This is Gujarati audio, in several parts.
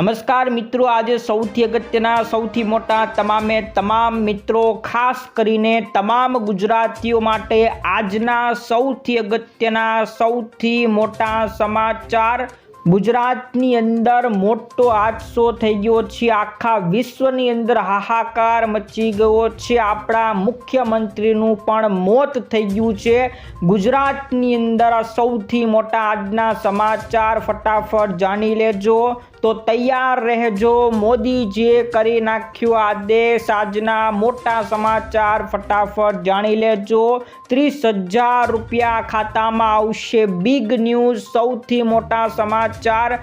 નમસ્કાર મિત્રો, આજે સૌથી અગત્યના, સૌથી મોટા તમામે તમામ મિત્રો, ખાસ કરીને તમામ ગુજરાતીઓ માટે આજના સૌથી અગત્યના, સૌથી મોટા સમાચાર. ગુજરાતની અંદર મોટો હાદસો થઈ ગયો છે, આખા વિશ્વની અંદર હાહાકાર મચી ગયો છે, આપણા મુખ્યમંત્રીનું પણ મોત થઈ ગયું છે. ગુજરાતની અંદર સૌથી મોટા આજના સમાચાર ફટાફટ જાણી લેજો. તો તૈયાર રહેજો. મોદીજીએ કરી નાખ્યો આદેશ. આજના મોટા સમાચાર ફટાફટ જાણી લેજો. ત્રીસ હજાર રૂપિયા ખાતામાં આવશે. બિગ ન્યૂઝ સૌથી મોટા સમાચાર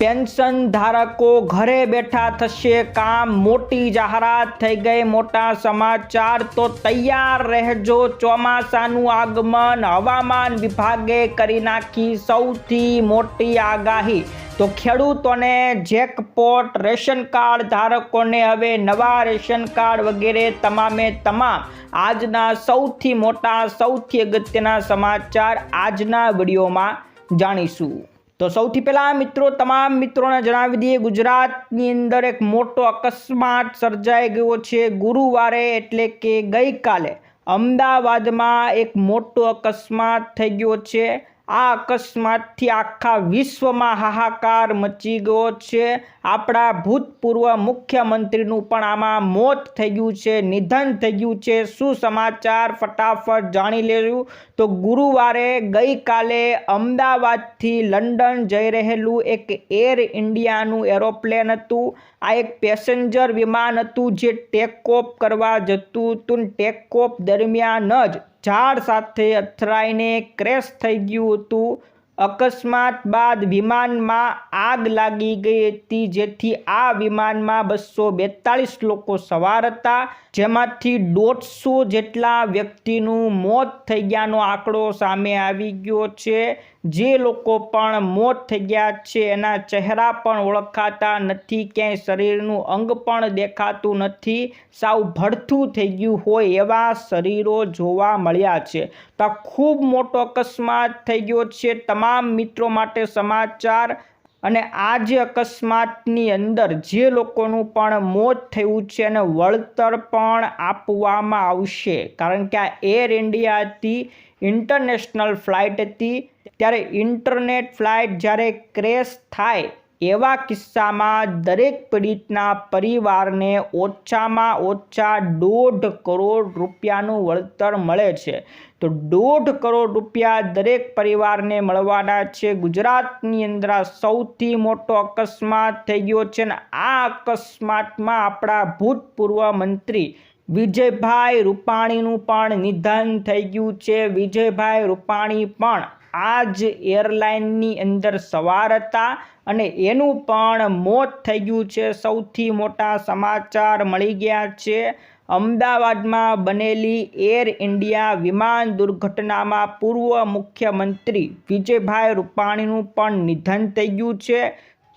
પેન્શન ધારકો ઘરે બેઠા થશે કામ. મોટી જાહેરાત થઈ ગઈ. મોટા સમાચાર તો તૈયાર રહેજો. ચોમાસાનું આગમન હવામાન વિભાગે કરી નાખી સૌથી મોટી આગાહી. તો ખેડૂતોને જેકપોટ, રેશન કાર્ડ ધારકોને હવે નવા રેશન કાર્ડ વગેરે તમામે તમામ. આજના સૌથી મોટા, સૌથી અગત્યના સમાચાર આજના વિડીયોમાં જાણીશું. તો સૌથી પહેલાં મિત્રો, તમામ મિત્રોને જણાવી દઈએ, ગુજરાતની અંદર એક મોટો અકસ્માત સર્જાઈ ગયો છે ગુરુવારે એટલે કે ગઈકાલે. અમદાવાદમાં એક મોટો અકસ્માત થઈ ગયો છે. આ અકસ્માતથી આખા વિશ્વમાં હાહાકાર મચી ગયો છે. આપણા ભૂતપૂર્વ મુખ્યમંત્રીનું પણ આમાં મોત થઈ ગયું છે, નિધન થઈ ગયું છે. શું સમાચાર? ફટાફટ જાણી લેશું તો ગુરુવારે ગઈકાલે અમદાવાદથી લંડન જઈ રહેલું એક એર ઇન્ડિયાનું એરોપ્લેન હતું. આ એક પેસેન્જર વિમાન હતું જે ટેક કરવા જતું હતું ટેક ઓફ દરમિયાન જ ઝાડ સાથે અથડાઈને ક્રેશ થઈ ગયું હતું. અકસ્માત બાદ વિમાનમાં આગ લાગી ગઈ હતી, જેથી આ વિમાનમાં બસો બેતાળીસ લોકો સવાર હતા, જેમાંથી દોઢસો જેટલા વ્યક્તિનું મોત થઈ ગયાનો આંકડો સામે આવી ગયો છે. જે લોકો પણ મોત થઈ ગયા છે, એના ચહેરા પણ ઓળખાતા નથી, ક્યાંય શરીરનું અંગ પણ દેખાતું નથી. સાવ ભડથું થઈ ગયું હોય એવા શરીરો જોવા મળ્યા છે. તો ખૂબ મોટો અકસ્માત થઈ ગયો છે. તમામ મિત્રો માટે સમાચાર અને આ જે અકસ્માતની અંદર જે લોકોનું પણ મોત થયું છે અને વળતર પણ આપવામાં આવશે. કારણ કે આ એર ઇન્ડિયા હતી ઇન્ટરનેશનલ ફ્લાઇટ હતી ત્યારે ઇન્ટરનેટ ફ્લાઇટ જ્યારે ક્રેશ થાય એવા કિસ્સામાં દરેક પીડિતના પરિવારને ઓછામાં ઓછા દોઢ કરોડ રૂપિયાનું વળતર મળે છે. તો દોઢ કરોડ રૂપિયા દરેક પરિવારને મળવાના છે. ગુજરાતની અંદર સૌથી મોટો અકસ્માત થઈ ગયો છે ને આ અકસ્માતમાં આપણા ભૂતપૂર્વ મંત્રી વિજયભાઈ રૂપાણીનું પણ નિધન થઈ ગયું છે. વિજયભાઈ રૂપાણી પણ આ જ એરલાઇનની અંદર સવાર હતા અને એનું પણ મોત થઈ ગયું છે. સૌથી મોટા સમાચાર મળી ગયા છે. અમદાવાદમાં બનેલી એર ઇન્ડિયા વિમાન દુર્ઘટનામાં પૂર્વ મુખ્યમંત્રી વિજયભાઈ રૂપાણીનું પણ નિધન થઈ ગયું છે.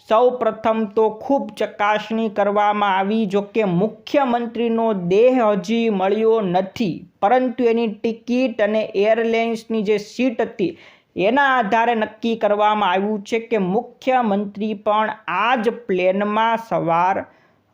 સૌ પ્રથમ તો ખૂબ ચકાસણી કરવામાં આવી જોકે મુખ્યમંત્રીનો દેહ હજી મળ્યો નથી. પરંતુ એની ટિકિટ અને એરલાઇન્સની જે સીટ હતી એના આધારે નક્કી કરવામાં આવ્યું છે કે મુખ્યમંત્રી પણ આ જ પ્લેનમાં સવાર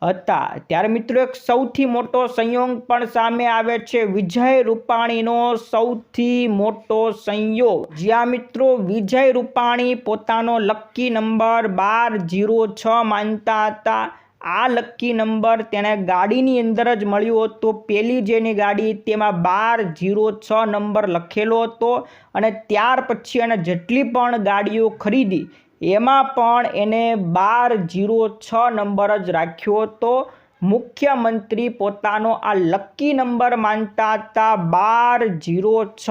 હતા. ત્યારે મિત્રો, એક સૌથી મોટો સંયોગ પણ સામે આવે છે. વિજય રૂપાણીનો સૌથી મોટો સંયોગ. જ્યાં મિત્રો, વિજય રૂપાણી પોતાનો લક્કી નંબર બાર જીરો છ માનતા હતા. આ લક્કી નંબર તેણે ગાડીની અંદર જ મળ્યો હતો. પેલી જેની ગાડી તેમાં બાર જીરો છ નંબર લખેલો હતો અને ત્યાર પછી એણે જેટલી પણ ગાડીઓ ખરીદી, એમાં પણ એને બાર જીરો છ નંબર જ રાખ્યો હતો. મુખ્યમંત્રી પોતાનો આ લક્કી નંબર માનતા હતા બાર જીરો છ.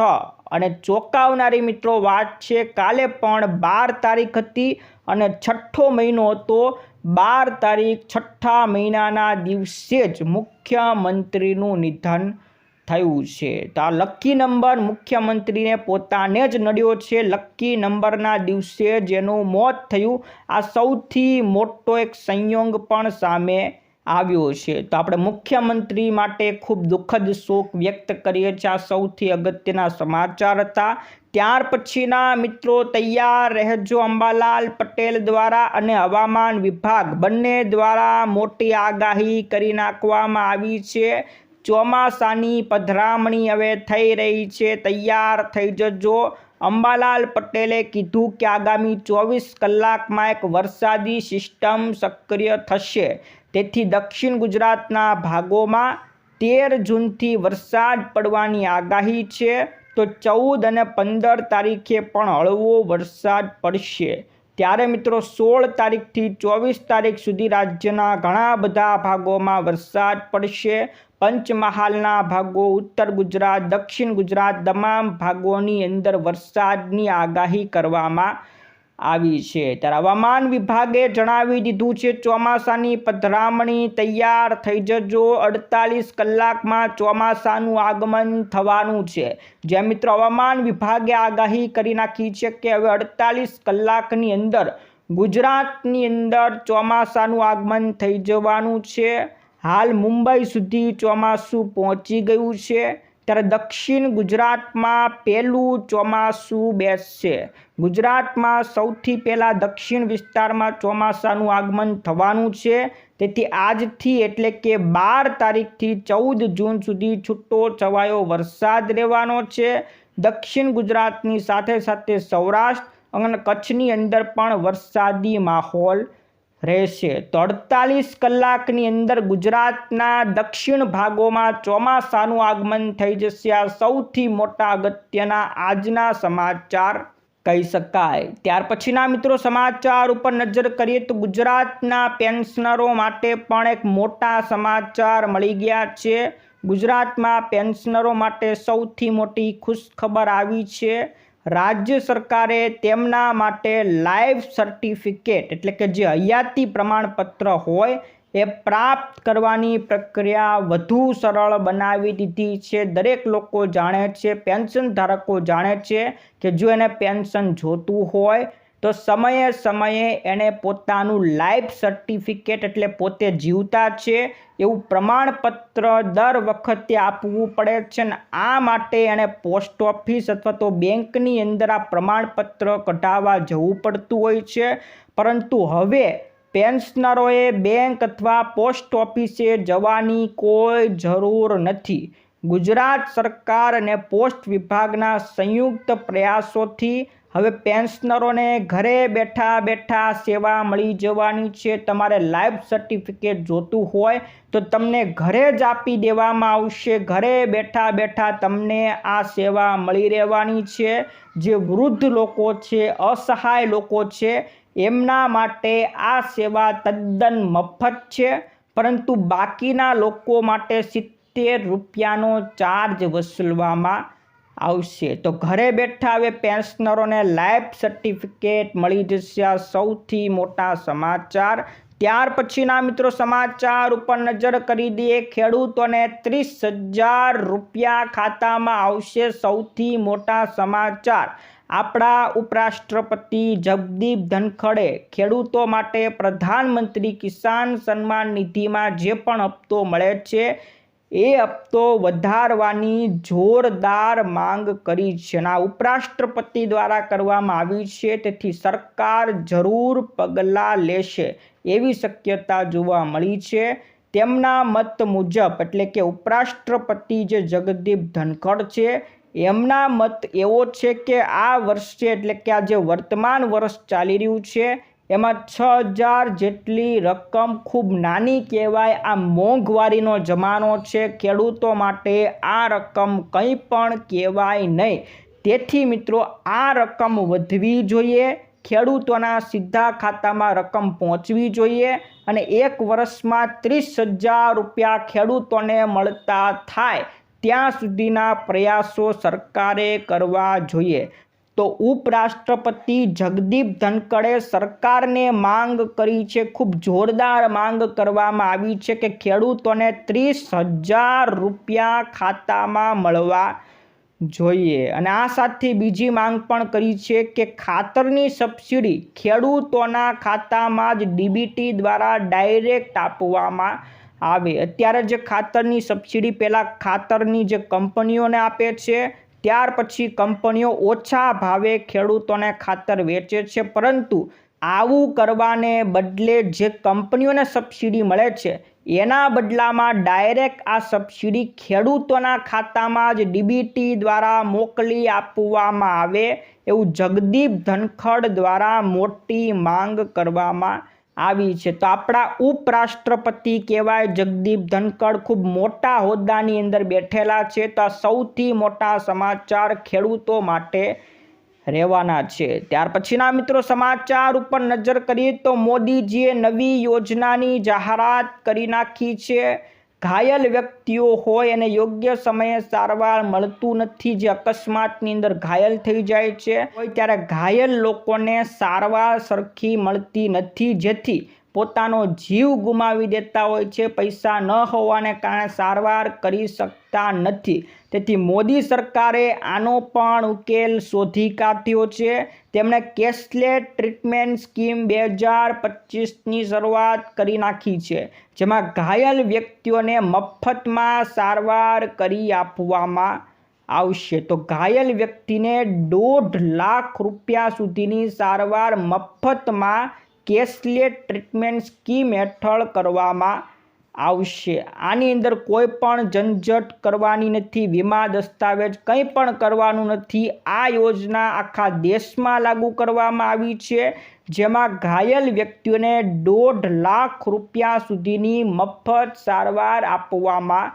અને ચોંકાવનારી મિત્રો વાત છે, કાલે પણ બાર તારીખ હતી. અને છઠ્ઠો મહિનો હતો બાર તારીખ છઠ્ઠા મહિનાના દિવસે જ મુખ્યમંત્રીનું નિધન થયું છે. તો આ લક્કી નંબર મુખ્યમંત્રીને પોતાને જ નડ્યો છે. લક્કી નંબરના દિવસે જેનું મોત થયું. આ સૌથી મોટો એક સંયોગ પણ સામે આવ્યો છે. તો આપણે મુખ્યમંત્રી માટે ખૂબ દુઃખદ શોક વ્યક્ત કરીએ છીએ. આ સૌથી અગત્યના સમાચાર હતા. ત્યાર પછીના મિત્રો તૈયાર રહેજો અંબાલાલ પટેલ દ્વારા અને હવામાન વિભાગ બંને દ્વારા મોટી આગાહી કરી નાખવામાં આવી છે. ચોમાસાની પધરામણી હવે થઈ રહી છે. તૈયાર થઈ જજો. અંબાલાલ પટેલે કીધું કે આગામી ચોવીસ કલાકમાં એક વરસાદી સિસ્ટમ સક્રિય થશે. તેથી દક્ષિણ ગુજરાતના ભાગોમાં તેર જૂનથી વરસાદ પડવાની આગાહી છે. તો ચૌદ અને પંદર તારીખે પણ હળવો વરસાદ પડશે. ત્યારે મિત્રો સોળ તારીખથી ચોવીસ તારીખ સુધી રાજ્યના ઘણા બધા ભાગોમાં વરસાદ પડશે. પંચમહાલના ભાગો, ઉત્તર ગુજરાત, દક્ષિણ ગુજરાત, તમામ ભાગોની અંદર વરસાદની આગાહી કરવામાં આવી છે. ત્યારે હવામાન વિભાગે જણાવી દીધું છે, ચોમાસાની પધરામણી તૈયાર થઈ જજો. અડતાલીસ કલાકમાં ચોમાસાનું આગમન થવાનું છે. જે મિત્રો હવામાન વિભાગે આગાહી કરી નાખી છે કે હવે અડતાલીસ કલાકની અંદર ગુજરાતની અંદર ચોમાસાનું આગમન થઈ જવાનું છે. હાલ મુંબઈ સુધી ચોમાસું પહોંચી ગયું છે. ત્યારે દક્ષિણ ગુજરાતમાં પહેલું ચોમાસું બેસશે. ગુજરાતમાં સૌથી પહેલાં દક્ષિણ વિસ્તારમાં ચોમાસાનું આગમન થવાનું છે. તેથી આજથી એટલે કે બાર તારીખથી ચૌદ જૂન સુધી છૂટો છવાયો વરસાદ રહેવાનો છે. દક્ષિણ ગુજરાતની સાથે સાથે સૌરાષ્ટ્ર અને કચ્છની અંદર પણ વરસાદી માહોલ રહેશે. તો અડતાલીસ કલાકની અંદર ગુજરાતના દક્ષિણ ભાગોમાં ચોમાસાનું આગમન થઈ જશે. આ સૌથી મોટા અગત્યના આજના સમાચાર કહી શકાય. ત્યાર પછીના મિત્રો સમાચાર ઉપર નજર કરીએ તો ગુજરાતના પેન્શનરો માટે પણ એક મોટા સમાચાર મળી ગયા છે. ગુજરાતમાં પેન્શનરો માટે સૌથી મોટી ખુશખબર આવી છે. રાજ્ય સરકારે તેમના માટે લાઈફ સર્ટિફિકેટ એટલે કે જે હયાતી પ્રમાણપત્ર હોય એ પ્રાપ્ત કરવાની પ્રક્રિયા વધુ સરળ બનાવી દીધી છે. દરેક લોકો જાણે છે પેન્શન ધારકો જાણે છે કે જો એને પેન્શન જોતું હોય તો સમયે સમયે એણે પોતાનું લાઈફ સર્ટિફિકેટ એટલે પોતે જીવતા છે એવું પ્રમાણપત્ર દર વખતે આપવું પડે છે ને આ માટે એણે પોસ્ટ ઓફિસ અથવા તો બેંકની અંદર આ પ્રમાણપત્ર કઢાવવા જવું પડતું હોય છે. પરંતુ હવે પેન્શનરોએ બેંક અથવા પોસ્ટ ઓફિસે જવાની કોઈ જરૂર નથી. ગુજરાત સરકાર અને પોસ્ટ વિભાગના સંયુક્ત પ્રયાસોથી હવે પેન્શનરોને ઘરે બેઠા બેઠા સેવા મળી જવાની છે. તમારે લાઈફ સર્ટિફિકેટ જોતું હોય તો તમને ઘરે જ આપી દેવામાં આવશે. ઘરે બેઠા બેઠા તમને આ સેવા મળી રહેવાની છે. જે વૃદ્ધ લોકો છે, અસહાય લોકો છે, એમના માટે આ સેવા તદ્દન મફત છે. પરંતુ બાકીના લોકો માટે સિત્તેર રૂપિયાનો ચાર્જ વસૂલવામાં આવશે. તો ઘરે બેઠા હવે પેન્શનરોને લાઈફ સર્ટિફિકેટ મળી જશે આ સૌથી મોટા સમાચાર. ત્યાર પછીના મિત્રો સમાચાર ઉપર નજર કરી દઈએ. ખેડૂતોને ત્રીસ હજાર રૂપિયા ખાતામાં આવશે સૌથી મોટા સમાચાર. આપણા ઉપરાષ્ટ્રપતિ જગદીપ ધનખડે ખેડૂતો માટે પ્રધાનમંત્રી કિસાન સન્માન નિધિમાં જે પણ હપ્તો મળે છે એ હપ્તો વધારવાની જોરદાર માંગ કરી છે આ ઉપરાષ્ટ્રપતિ દ્વારા કરવામાં આવી છે. તેથી સરકાર જરૂર પગલાં લેશે એવી શક્યતા જોવા મળી છે. તેમના મત મુજબ, એટલે કે ઉપરાષ્ટ્રપતિ જે જગદીપ ધનખડ છે, એમના મત એવો છે કે આ વર્ષે, એટલે કે આ જે વર્તમાન વર્ષ ચાલી રહ્યું છે એમાં છ હજાર જેટલી રકમ ખૂબ નાની કહેવાય. આ મોંઘવારીનો જમાનો છે. ખેડૂતો માટે આ રકમ કંઈ પણ કહેવાય નહીં. તેથી મિત્રો, આ રકમ વધવી જોઈએ. ખેડૂતોના સીધા ખાતામાં રકમ પહોંચવી જોઈએ અને એક વર્ષમાં ત્રીસ હજાર રૂપિયા ખેડૂતોને મળતા થાય. ત્યાં સુધીના પ્રયાસો સરકારે કરવા જોઈએ. તો ઉપરાષ્ટ્રપતિ જગદીપ ધનકડે સરકારને માંગ કરી છે. ખૂબ જોરદાર માંગ કરવામાં આવી છે કે ખેડૂતોને ત્રીસ હજાર રૂપિયા ખાતામાં મળવા જોઈએ. અને આ સાથે બીજી માંગ પણ કરી છે કે ખાતરની સબસિડી ખેડૂતોના ખાતામાં જ ડીબીટી દ્વારા ડાયરેક્ટ આપવામાં આવે. અત્યારે જે ખાતરની સબસિડી પહેલાં ખાતરની જે કંપનીઓને આપે છે ત્યાર પછી કંપનીઓ ઓછા ભાવે ખેડૂતોને ખાતર વેચે છે, પરંતુ આવું કરવાને બદલે જે કંપનીઓને સબસિડી મળે છે, એના બદલામાં ડાયરેક્ટ આ સબસિડી ખેડૂતોના ખાતામાં જ ડીબીટી દ્વારા મોકલી આપવામાં આવે એવું જગદીપ ધનખડ દ્વારા મોટી માંગ કરવામાં આવી છે. તો આપણા ઉપરાષ્ટ્રપતિ કહેવાય જગદીપ ધનખડ ખૂબ મોટા હોદ્દાની અંદર બેઠેલા છે. તો આ સૌથી મોટા સમાચાર ખેડૂતો માટે રહેવાના છે. ત્યાર પછીના મિત્રો સમાચાર ઉપર નજર કરીએ તો મોદીજીએ નવી યોજનાની જાહેરાત કરી નાખી છે. ઘાયલ વ્યક્તિઓ હોય અને યોગ્ય સમયે સારવાર મળતું નથી, જે અકસ્માતની અંદર ઘાયલ થઈ જાય છે, હોય ત્યારે ઘાયલ લોકોને સારવાર સરખી મળતી નથી, જેથી પોતાનો જીવ ગુમાવી દેતા હોય છે, પૈસા ન હોવાને કારણે સારવાર કરી શકતા નથી. તેથી મોદી સરકારે આનો પણ ઉકેલ શોધી કાઢ્યો છે. તેમણે કેશલેસ ટ્રીટમેન્ટ સ્કીમ બે હજાર પચીસની શરૂઆત કરી નાખી છે, જેમાં ઘાયલ વ્યક્તિઓને મફતમાં સારવાર કરી આપવામાં આવશે. તો ઘાયલ વ્યક્તિને દોઢ લાખ રૂપિયા સુધીની સારવાર મફતમાં કેશલેસ ટ્રીટમેન્ટ સ્કીમ હેઠળ કરવામાં આવશે. આની અંદર કોઈ પણ ઝંઝટ કરવાની નથી વીમા દસ્તાવેજ કંઈ પણ કરવાનું નથી. આ યોજના આખા દેશમાં લાગુ કરવામાં આવી છે, જેમાં ઘાયલ વ્યક્તિઓને દોઢ લાખ રૂપિયા સુધીની મફત સારવાર આપવામાં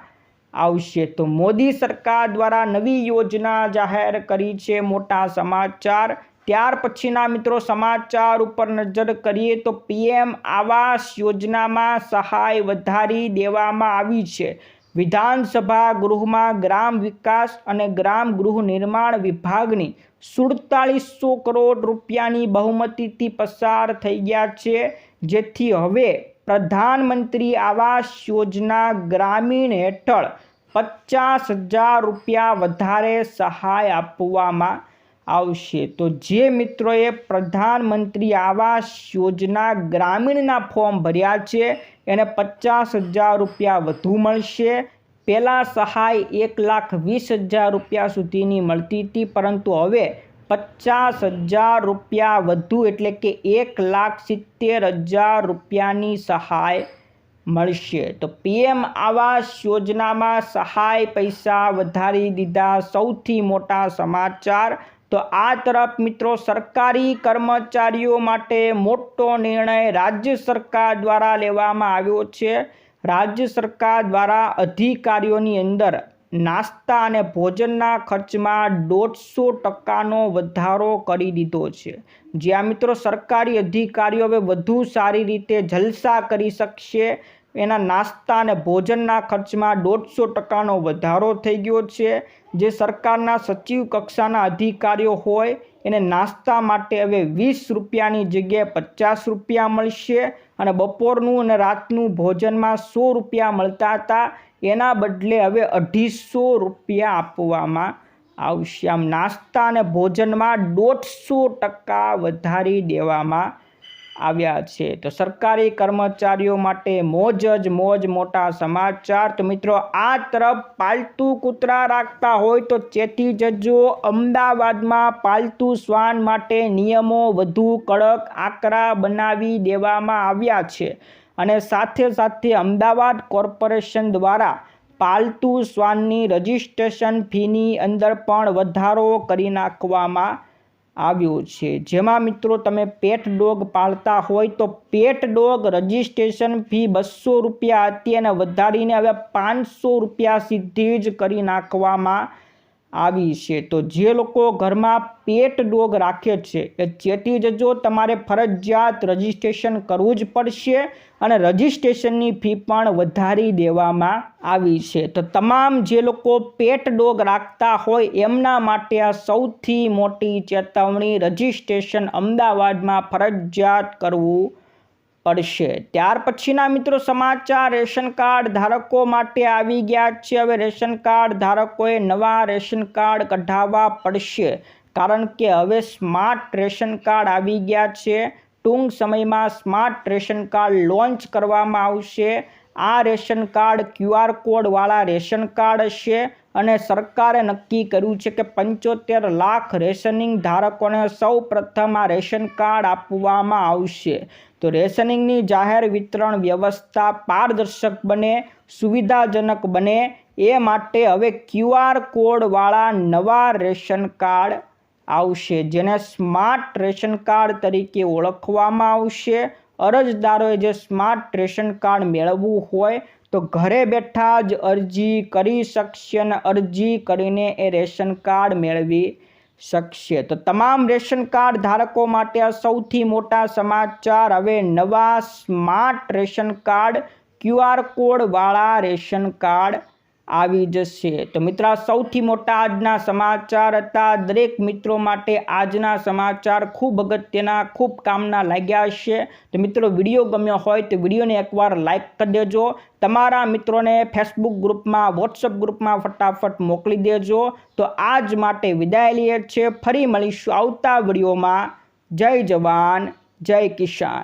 આવશે. તો મોદી સરકાર દ્વારા નવી યોજના જાહેર કરી છે મોટા સમાચાર. ત્યાર પછીના મિત્રો સમાચાર ઉપર નજર કરીએ તો પીએમ આવાસ યોજનામાં સહાય વધારી દેવામાં આવી છે. વિધાનસભા ગૃહમાં ગ્રામ વિકાસ અને ગ્રામ ગૃહ નિર્માણ વિભાગની સુડતાલીસો કરોડ રૂપિયાની બહુમતીથી પસાર થઈ ગયા છે. જેથી હવે પ્રધાનમંત્રી આવાસ યોજના ગ્રામીણ હેઠળ પચાસ હજાર રૂપિયા વધારે સહાય આપવામાં આવશે. તો જે મિત્રોએ પ્રધાનમંત્રી આવાસ યોજના ગ્રામીણના ફોર્મ ભર્યા છે, એને પચાસ હજાર રૂપિયા વધુ મળશે. પહેલાં સહાય એક લાખ વીસ હજાર રૂપિયા સુધીની મળતી હતી, પરંતુ હવે પચાસ હજાર રૂપિયા વધુ એટલે કે એક લાખ સિત્તેર હજાર રૂપિયાની સહાય મળશે. તો પીએમ આવાસ યોજનામાં સહાય પૈસા વધારી દીધા સૌથી મોટા સમાચાર. તો આ તરફ મિત્રો સરકારી કર્મચારીઓ માટે મોટો નિર્ણય રાજ્ય સરકાર દ્વારા લેવામાં આવ્યો છે. રાજ્ય સરકાર દ્વારા અધિકારીઓની અંદર નાસ્તા અને ભોજનના ખર્ચમાં દોઢસો ટકાનો વધારો કરી દીધો છે. જ્યાં મિત્રો સરકારી અધિકારીઓ હવે વધુ સારી રીતે જલસા કરી શકશે. એના નાસ્તા અને ભોજનના ખર્ચમાં દોઢસો ટકાનો વધારો થઈ ગયો છે. જે સરકારના સચિવ કક્ષાના અધિકારીઓ હોય, એને નાસ્તા માટે હવે વીસ રૂપિયાની જગ્યાએ પચાસ રૂપિયા મળશે અને બપોરનું અને રાતનું ભોજનમાં સો રૂપિયા મળતા હતા. એના બદલે હવે અઢીસો રૂપિયા આપવામાં આવશે. આમ નાસ્તા અને ભોજનમાં દોઢસો ટકા વધારી દેવામાં આવ્યા છે. તો સરકારી કર્મચારીઓ માટે મોજ જ મોજ મોટા સમાચાર. તો મિત્રો, આ તરફ પાલતુ કૂતરા રાખતા હોય તો ચેતી જજો. અમદાવાદમાં પાલતુ શ્વાન માટે નિયમો વધુ કડક આકરા બનાવી દેવામાં આવ્યા છે. અને સાથે સાથે અમદાવાદ કોર્પોરેશન દ્વારા પાલતુ શ્વાનની રજિસ્ટ્રેશન ફીની અંદર પણ વધારો કરી નાખવામાં આવ્યો છે. જેમાં મિત્રો તમે પેટ ડોગ પાળતા હોય તો પેટ ડોગ રજિસ્ટ્રેશન ફી બસો રૂપિયા હતી અને વધારીને હવે પાંચસો રૂપિયા સીધી જ કરી નાખવામાં આવી છે. તો જે લોકો ઘરમાં પેટ ડોગ રાખે છે, એ ચેતી જજો, તમારે ફરજિયાત રજિસ્ટ્રેશન કરવું જ પડશે અને રજિસ્ટ્રેશનની ફી પણ વધારી દેવામાં આવી છે. તો તમામ જે લોકો પેટ ડોગ રાખતા હોય, એમના માટે આ સૌથી મોટી ચેતવણી રજિસ્ટ્રેશન અમદાવાદમાં ફરજિયાત કરવું પડશે. ત્યાર પછીના મિત્રો સમાચાર, રેશન કાર્ડ ધારકો માટે આવી ગયા છે. હવે રેશન કાર્ડ ધારકોએ નવા રેશન કાર્ડ કઢાવવા પડશે. કારણ કે હવે સ્માર્ટ રેશન કાર્ડ આવી ગયા છે. ટૂંક સમયમાં સ્માર્ટ રેશન કાર્ડ લોન્ચ કરવામાં આવશે. આ રેશન કાર્ડ ક્યુઆર કોડવાળા રેશન કાર્ડ હશે અને સરકારે નક્કી કર્યું છે કે પંચોતેર લાખ રેશનિંગ ધારકોને સૌ પ્રથમ આ રેશન કાર્ડ આપવામાં આવશે. તો રેશનિંગની જાહેર વિતરણ વ્યવસ્થા પારદર્શક બને, સુવિધાજનક બને. એ માટે હવે ક્યુઆર કોડવાળા નવા રેશન કાર્ડ આવશે, જેને સ્માર્ટ રેશન કાર્ડ તરીકે ઓળખવામાં આવશે. અરજદારોએ જે સ્માર્ટ રેશન કાર્ડ મેળવવું હોય તો ઘરે બેઠા જ અરજી કરી શકશે અને અરજી કરીને એ રેશન કાર્ડ મેળવી શકશે. તો તમામ રેશન કાર્ડ ધારકો માટે આ સૌથી મોટા સમાચાર. હવે નવા સ્માર્ટ રેશન કાર્ડ ક્યુઆર કોડવાળા રેશન કાર્ડ આવી જશે. તો મિત્રો સૌથી મોટા આજના સમાચાર હતા. દરેક મિત્રો માટે આજના સમાચાર ખૂબ અગત્યના, ખૂબ કામના લાગ્યા હશે. તો મિત્રો, વીડિયો ગમ્યો હોય તો વિડીયોને એકવાર લાઈક કરી દેજો. તમારા મિત્રોને ફેસબુક ગ્રુપમાં વોટ્સઅપ ગ્રુપમાં ફટાફટ મોકલી દેજો. તો આજ માટે વિદાય લઈએ છે ફરી મળીશું આવતા વિડીયોમાં. જય જવાન, જય કિસાન.